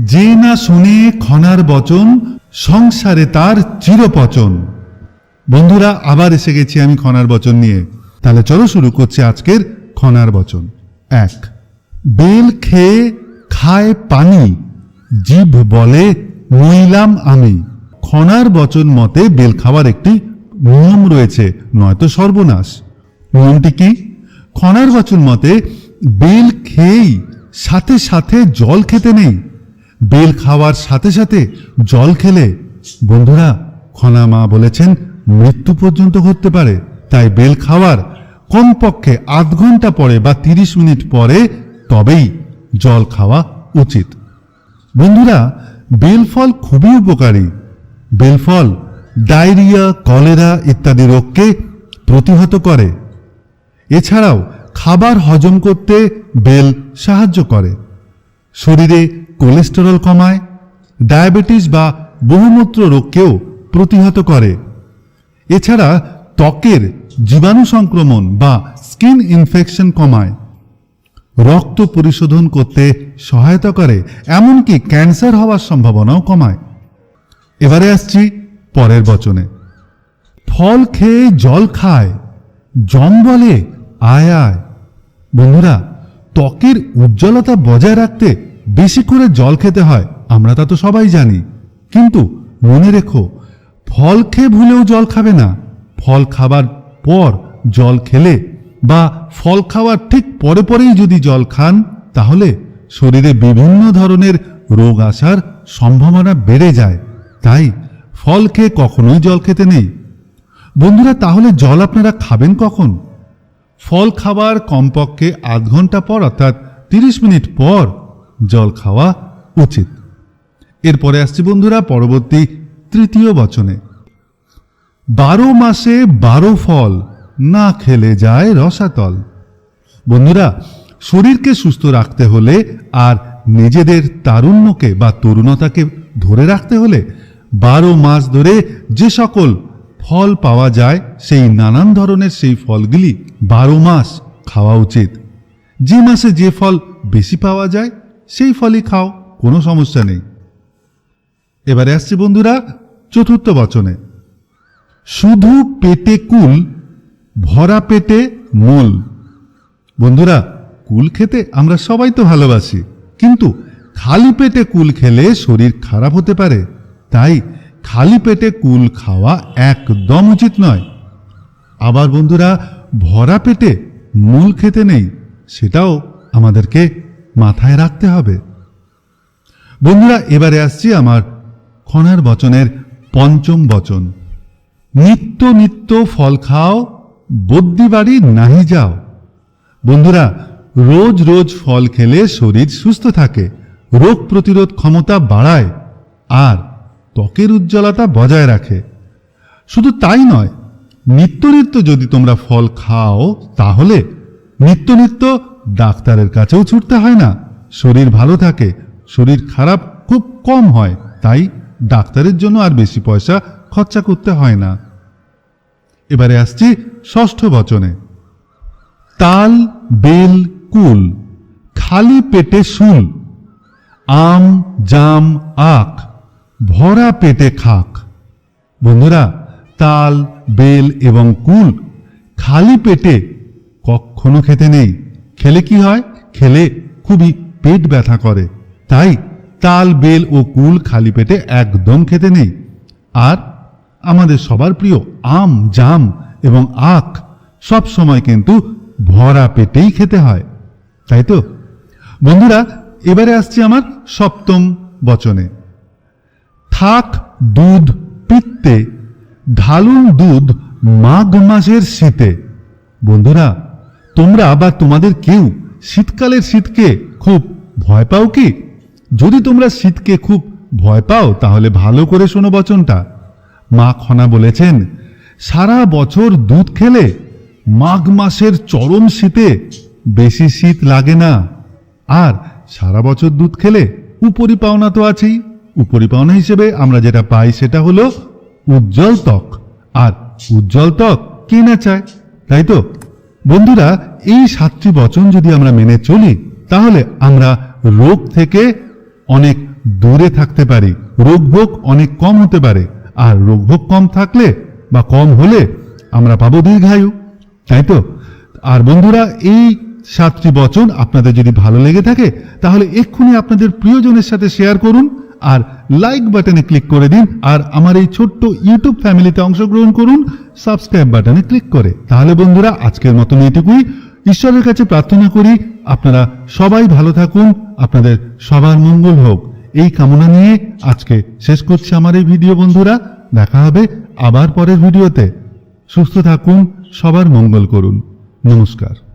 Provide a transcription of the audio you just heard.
যে না শুনে খনার বচন, সংসারে তার চিরপচন। বন্ধুরা, আবার এসে গেছি আমি খনার বচন নিয়ে। তাহলে চলো শুরু করছি আজকের খনার বচন। এক, বেল খেয়ে খায় পানি জিভ বলে নইলাম আমি। খনার বচন মতে বেল খাওয়ার একটি নিয়ম রয়েছে, নয়তো সর্বনাশ। নিয়মটি কি? খনার বচন মতে, বেল খেয়েই সাথে সাথে জল খেতে নেই। বেল খাওয়ার সাথে সাথে জল খেলে। বন্ধুরা, খনা মা বলেছেন, মৃত্যু পর্যন্ত ঘটতে পারে, তাই বেল খাওয়ার কমপক্ষে আধ ঘণ্টা পরে বা তিরিশ মিনিট পরে তবেই জল খাওয়া উচিত। বন্ধুরা বেলফল খুবই উপকারী। বেলফল ডায়রিয়া, কলেরা ইত্যাদি রোগকে প্রতিহত করে। এছাড়াও খাবার হজম করতে বেল সাহায্য করে। শরীরে কোলেস্টেরল কমায় ডায়াবেটিস বা বহুমূত্র রোগকেও প্রতিহত করে। এছাড়া ত্বকের জীবাণু সংক্রমণ বা স্কিন ইনফেকশন কমায়। রক্ত পরিশোধন করতে সহায়তা করে, এমনকি ক্যান্সার হওয়ার সম্ভাবনাও কমায়। এবারে আসছি পরের বচনে। ফল খেয়ে জল খায়, জম বলে আয় আয়। বন্ধুরা, ত্বকের উজ্জ্বলতা বজায় রাখতে বেশি করে জল খেতে হয়, আমরা তা তো সবাই জানি। কিন্তু মনে রেখো, ফল খেয়ে ভুলেও জল খাবে না। ফল খাবার পর জল খেলে বা ফল খাওয়ার ঠিক পরে পরেই যদি জল খান, তাহলে শরীরে বিভিন্ন ধরনের রোগ আসার সম্ভাবনা বেড়ে যায়। তাই ফল খেয়ে কখনোই জল খেতে নেই। বন্ধুরা, তাহলে জল আপনারা খাবেন কখন? ফল খাবার কমপক্ষে আধ ঘণ্টা পর, অর্থাৎ তিরিশ মিনিট পর জল খাওয়া উচিত। এরপরে আসছি বন্ধুরা পরবর্তী তৃতীয় বচনে। বারো মাসে বারো ফল না খেলে যায় রসাতল। বন্ধুরা, শরীরকে সুস্থ রাখতে হলে আর নিজেদের তারুণ্যকে বা তরুণতাকে ধরে রাখতে হলে বারো মাস ধরে যে সকল ফল পাওয়া যায়, সেই নানান ধরনের সেই ফলগুলি বারো মাস খাওয়া উচিত। যে মাসে যে ফল বেশি পাওয়া যায় সেই ফলই খাও, কোনো সমস্যা নেই। এবারে আসছি বন্ধুরা চতুর্থ বচনে। শুধু পেটে কুল, ভরা পেটে মূল। বন্ধুরা, কুল খেতে আমরা সবাই তো ভালোবাসি, কিন্তু খালি পেটে কুল খেলে শরীর খারাপ হতে পারে। তাই খালি পেটে কুল খাওয়া একদম উচিত নয়। আবার বন্ধুরা, ভরা পেটে মূল খেতে নেই, সেটাও আমাদেরকে মাথায় রাখতে হবে। বন্ধুরা, এবারে আসছি আমার খনার বচনের পঞ্চম বচন। নিত্য নিত্য ফল খাও, বদ্যি বাড়ি নাহি যাও। বন্ধুরা, রোজ রোজ ফল খেলে শরীর সুস্থ থাকে, রোগ প্রতিরোধ ক্ষমতা বাড়ায়, আর ত্বকের উজ্জ্বলতা বজায় রাখে। শুধু তাই নয় নিত্য নিত্য যদি তোমরা ফল খাও, তাহলে নিত্য নিত্য ডাক্তারের কাছেও ছুটতে হয় না। শরীর ভালো থাকে, শরীর খারাপ খুব কম হয়, তাই ডাক্তারের জন্য আর বেশি পয়সা খরচা করতে হয় না। এবারে আসছি ষষ্ঠ বচনে। তাল, বেল, কুল, খালি পেটে শুল, আম, জাম, আখ, ভরা পেটে খাক। বন্ধুরা, তাল, বেল এবং কুল খালি পেটে কখনো খেতে নেই। খেলে কি হয়? খেলে খুবই পেট ব্যথা করে। তাই তাল, বেল ও কুল খালি পেটে একদম খেতে নেই। আর আমাদের সবার প্রিয় আম, জাম এবং আখ সব সময় কিন্তু ভরা পেটেই খেতে হয়। তাই তো? বন্ধুরা, এবারে আসছি আমার সপ্তম বচনে। থাক দুধ পিত্তে, ঢালুন দুধ মাঘ মাসের শীতে। বন্ধুরা তোমরা বা তোমাদের কেউ শীতকালের শীতকে খুব ভয় পাও কি? যদি তোমরা শীতকে খুব ভয় পাও, তাহলে ভালো করে শোনো বচনটা। মা খনা বলেছেন, সারা বছর দুধ খেলে মাঘ মাসের চরম শীতে বেশি শীত লাগে না। আর সারা বছর দুধ খেলে উপরি পাওনা তো আছেই। উপরি পাওনা হিসেবে আমরা যেটা পাই সেটা হলো উজ্জ্বল ত্বক। আর উজ্জ্বল ত্বক কে না চায়, তাই তো? বন্ধুরা, এই সাতটি বচন যদি আমরা মেনে চলি, তাহলে আমরা রোগ থেকে অনেক দূরে থাকতে পারি। রোগভোগ অনেক কম হতে পারে। আর রোগভোগ কম থাকলে বা কম হলে আমরা পাবো দীর্ঘায়ু, তাই তো? আর বন্ধুরা, এই সাতটি বচন আপনাদের যদি ভালো লেগে থাকে, তাহলে এক্ষুনি আপনাদের প্রিয়জনের সাথে শেয়ার করুন, আর লাইক বাটনে ক্লিক করে দিন আর আমার এই ছোট্ট ইউটিউব ফ্যামিলিতে অংশগ্রহণ করুন সাবস্ক্রাইব বাটনে ক্লিক করে। তাহলে বন্ধুরা, আজকের মতন এটুকুই ঈশ্বরের কাছে প্রার্থনা করি, আপনারা সবাই ভালো থাকুন, আপনাদের সবার মঙ্গল হোক। এই কামনা নিয়ে আজকে শেষ করছি আমার এই ভিডিও বন্ধুরা। দেখা হবে আবার পরের ভিডিওতে সুস্থ থাকুন, সবার মঙ্গল করুন। নমস্কার।